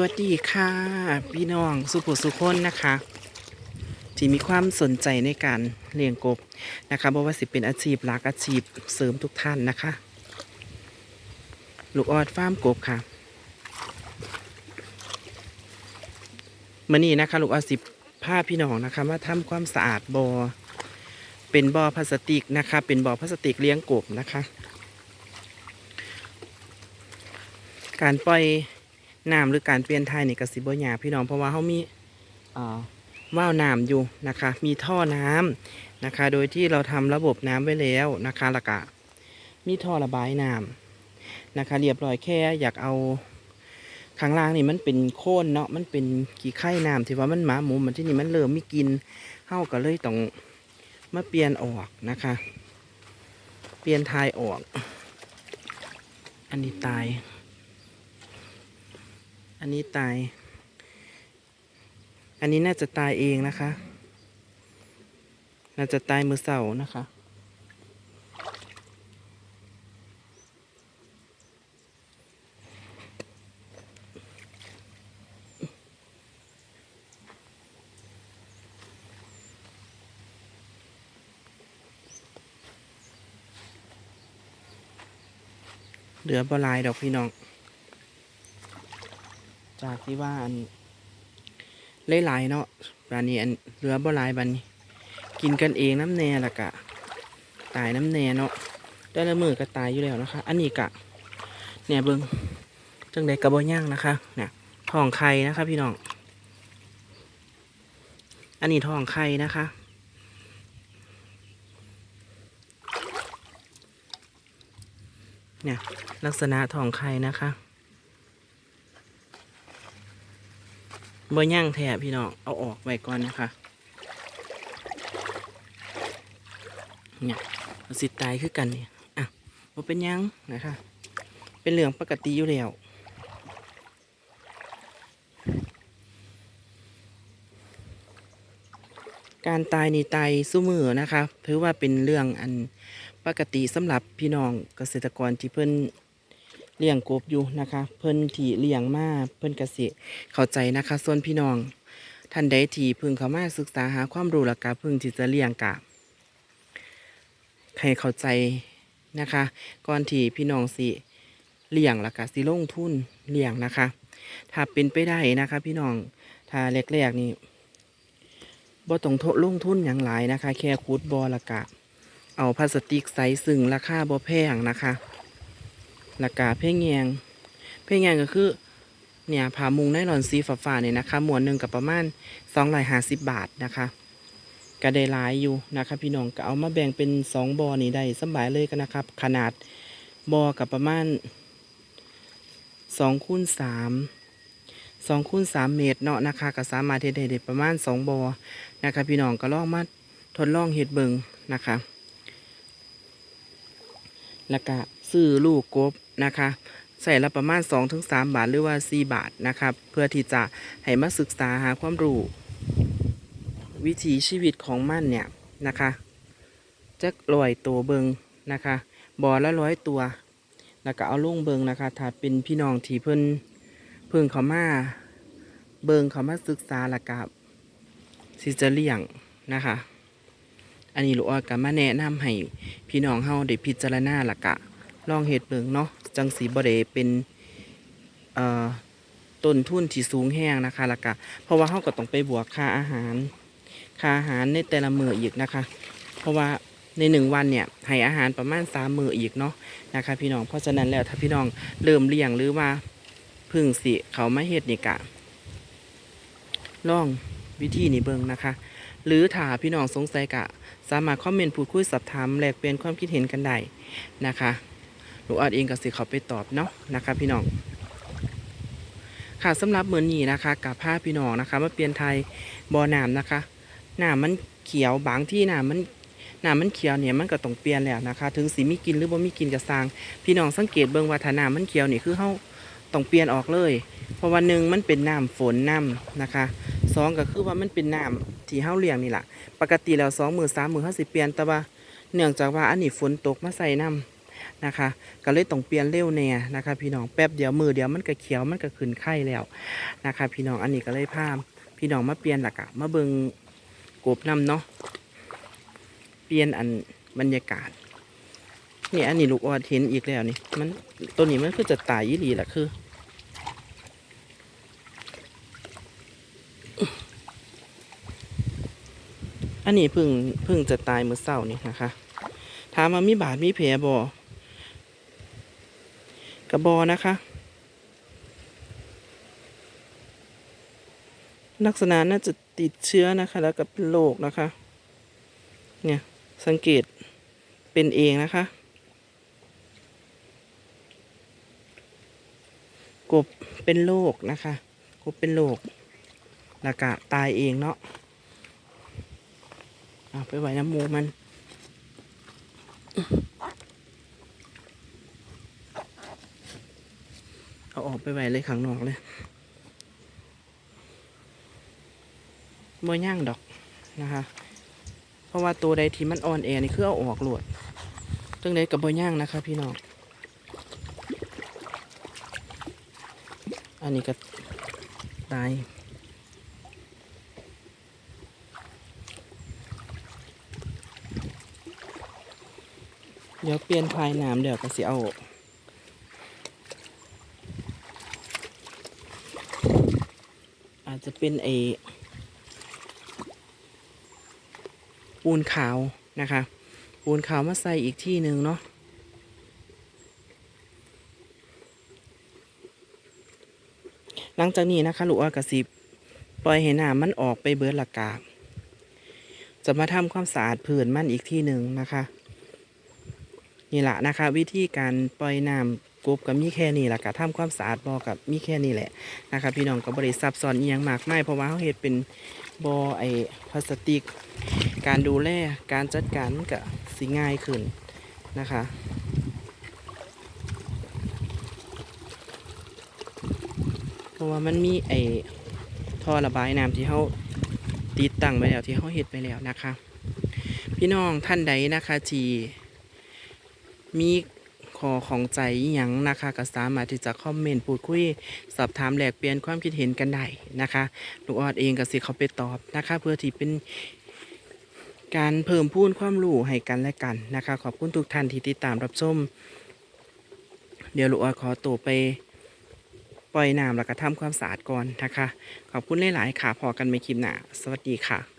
สวัสดีค่ะ พี่น้องสุภุสุคนนะคะ ที่มีความสนใจในการเลี้ยงกบนะคะบ่ว่าสิเป็นอาชีพหลักอาชีพเสริมทุกท่านนะคะ ลูกออดฟาร์มกบค่ะมื่อนี้นะคะ ลูกออดสิพาพี่น้องนะคะมาทำความสะอาดบอ่อเป็นบ่อพลาสติกนะคะ เป็นบ่อพลาสติกเลี้ยงกบนะคะ การปล่อย น้ำหรือการเปลี่ยนถ่ายนี่กสิบ่ยาพี่น้องเพราะว่าเขามีว่าวน้ำอยู่นะคะ มีท่อน้ำนะคะ โดยที่เราทำระบบน้ำไว้แล้วนะคะล้วก็มีท่อระบายน้ำนะคะ เรียบร้อยแค่อยากเอาข้างล่างนี่มันเป็นโค่นเนาะมันเป็นกี่ไข่น้ำที่ว่ามันหมาหมูมันที่นี่มันเริ่มไม่กินเฮาก็เลยต้องมาเปลี่ยนออกนะคะ เปลี่ยนทายออก อันนี้ตาย อันนี้ตาย อันนี้น่าจะตายเองนะคะ น่าจะตายมือเสานะคะ เหลือบลายดอกพี่น้อง จากที่ว่าอันหลายๆเนาะบานนี้อันเหลือบ่หลายบันนี้ กินกันเองน้ำแน่ละกะ ตายน้ำแน่เนาะได้ละมือก็ตายอยู่แล้วนะคะ อันนี้กะ เนี่ยเบิงจังใดกระบอย่างนะคะเนี่ยทองไข่นะคะ พี่น้อง อันนี้ทองไข่นะคะเนี่ยลักษณะทองไข่นะคะ บ่ย่างแทะพี่น้อง เอาออกไว้ก่อนนะคะ เนี่ยสิตายคือกันเนี่ย อะบ่เป็นยังนะคะ เป็นเรื่องปกติอยู่แล้วการตายในตายสู้มือนะคะถือว่าเป็นเรื่องอันปกติสำหรับพี่น้องเกษตรกรที่เพิ่น เลี้ยงกบอยู่นะคะ เพิ่นที่เลี้ยงมาเพิ่นกสิเข้าใจนะคะ ส่วนพี่น้อง ท่านใดที่พิ่งเข้ามาศึกษาหาความรู้แล้วก็พิ่งที่จะเลี้ยงกะให้เข้าใจนะคะ ก่อนที่พี่น้องสิเลี้ยงแล้วก็สิลงทุนเลี้ยงนะคะ ถ้าเป็นไปได้นะคะ พี่น้องถ้าแรกๆนี่บ่ต้องทลงทุนอย่างหลายนะคะ แค่คูดบอละกะ เอาพลาสติกใสซึ่งราคาบ่แพงนะคะ ละกะเพ่งแยงเพ่งแยงก็คือเนี่ยผ้ามุงไนลอนสีฟ้าเนี่ยนะคะหมวนหนึ่งกับประมาณ250บบาทนะคะก็ได้หลายอยู่นะคะพี่น้องก็เอามาแบ่งเป็นสองบอนี่ได้สบายเลยกันนะครับ ขนาดบอกับประมาณ2คูณ3สองคูณสามเมตรเนาะนะคะก็สามารถเฮ็ดได้ได้ประมาณสองบอนะคะพี่น้องก็ลองมาทดลองเฮ็ดเบิงนะคะแล้วก็ ซื้อลูกกบนะคะใส่ละประมาณ 2-3 บาทหรือว่า 4 บาทนะครับ เพื่อที่จะให้มาศึกษาหาความรู้ วิถีชีวิตของมันเนี่ยนะคะจะลอยตัวเบิงนะคะบ่อละร้อยตัว แล้วก็เอาลงเบิงนะคะ ถ้าเป็นพี่น้องที่เพิ่นเพิ่งเขามาเบิงเขามาศึกษาละกับสิจะเลี้ยงนะคะ อันนี้ลูกออดก็มาแนะนำให้พี่น้องเฮาได้พิจารณาละกะ ลองเฮ็ดเบิงเนาะจังสีบ่ได้เป็นต้นทุนที่สูงแห้งนะคะละกะเพราะว่าเฮาก็ต้องไปบวกค่าอาหาร ค่าอาหารในแต่ละมืออีกนะคะ เพราะว่าในหนึ่งวันเนี่ยให้อาหารประมาณสามมืออีกเนาะนะคะ พี่น้องเพราะฉะนั้นแล้วถ้าพี่น้องเริ่มเลี้ยงหรือว่าพึ่งสิเขามาเฮ็ดนี่กะลองวิธีนี้เบิ่งนะคะ หรือถ้าพี่น้องสงสัยกะ สามารถคอมเมนต์พูดคุยสอบถามแลกเปลี่ยนความคิดเห็นกันได้นะคะ หนูอาจเองก็สิเขาไปตอบเนาะนะคะพี่น้องค่ะสำหรับเหมือนนี้นะคะกับผ้าพี่น้องนะคะมาเปลี่ยนไทยบ่อน้ำนะคะน้ำมันเขียวบางที่น้ำมันน้ำมันเขียวเนี่ยมันก็ต้องเปลี่ยนแล้วนะคะ ถึงสีมีกินหรือบ่มีกินกับสร้าง พี่น้องสังเกตเบิ่งว่าถ้าน้ำมันเขียวนี่คือเฮาต้องเปลี่ยนออกเลย เพราะว่าหนึ่งมันเป็นน้ำฝนน้ำนะคะสองก็คือว่ามันเป็นน้ำที่เฮาเลี้ยงนี่แหละปกติแล้วสองมือสามมือเฮาสิเปลี่ยนแต่ว่าเนื่องจากว่าอันนี้ฝนตกมาใส่น้ำ นะคะ ก็เลยต้องเปลี่ยนเร็วแน่นะคะ พี่น้องแป๊บเดียวมือเดียวมันก็เขียวมันก็ขึ้นไข่แล้วนะคะ พี่น้องอันนี้ก็เลยพามพี่น้องมาเปลี่ยนหลักอะมาเบิงกบนำเนาะเปลี่ยนอันบรรยากาศนี่อันนี้ลูกออดเห็นอีกแล้วนี่มันตัวนี้มันคือจะตายยี่หลีแหละคืออันนี้พึ่งพึ่งจะตายเมื่อเช้านี่นะคะ ถามว่ามีบาดมีแผลบ่ กระบอนะคะ ลักษณะน่าจะติดเชื้อนะคะ แล้วก็เป็นโรคนะคะ เนี่ยสังเกตเป็นเองนะคะ กบเป็นโรคนะคะ กบเป็นโรคแล้วก็ตายเองเนาะเอาไปไว้น้ำมูมัน เอาออกไปไว้เลยข้างนอกเลยบ่ย่างดอกนะคะ เพราะว่าตัวใดที่มันอ่อนแอนี่คือเอาออกหลวดตึงใดกับบ่ย่างนะคะ พี่น้อง อันนี้ก็ตายเดี๋ยวเปลี่ยนพายน้ำเดี๋ยวก็สิเอา อาจจะ เป็นไอปูนขาวนะคะ ปูนขาวมาใส่อีกที่หนึ่งเนาะหลังจากนี้นะคะลูกอากระสิบปล่อยให้น้ำมันออกไปเบิดละกาจะมาทำความสะอาดผื่นมันอีกที่หนึ่งนะคะ นี่แหละนะคะ วิธีการปล่อยน้ำ กบกับมีแค่นี้แหละกับทำความสะอาดบ่อกับมีแค่นี้แหละนะคะพี่น้องก็บริซับซ้อนอียังมากไม่เพราะว่าเขาเฮ็ดเป็นบ่อไอพลาสติก การดูแลการจัดการมันก็สิง่ายขึ้นนะคะเพราะว่ามันมีไอท่อระบายน้ำที่เขาติดตั้งไว้แล้วที่เขาเฮ็ดไปแล้วนะคะ พี่น้องท่านใดนะคะที่มี ขอของใจอหยังนะคะก็สามารถที่จะคอมเมนต์พูดคุย สอบถามแลกเปลี่ยนความคิดเห็นกันได้นะคะลูกออดเองก็สิเขาไปตอบนะคะ เพื่อที่เป็นการเพิ่มพูนความรู้ให้กันและกันนะคะ ขอบคุณทุกท่านที่ติดตามรับชมเดี๋ยวลูกออดขอตัวไปปล่อยน้ำแล้วก็ทำความสะอาดก่อนนะคะ ขอบคุณหลาย ๆ ค่ะ พอกันไม่คลิปหน้า สวัสดีค่ะ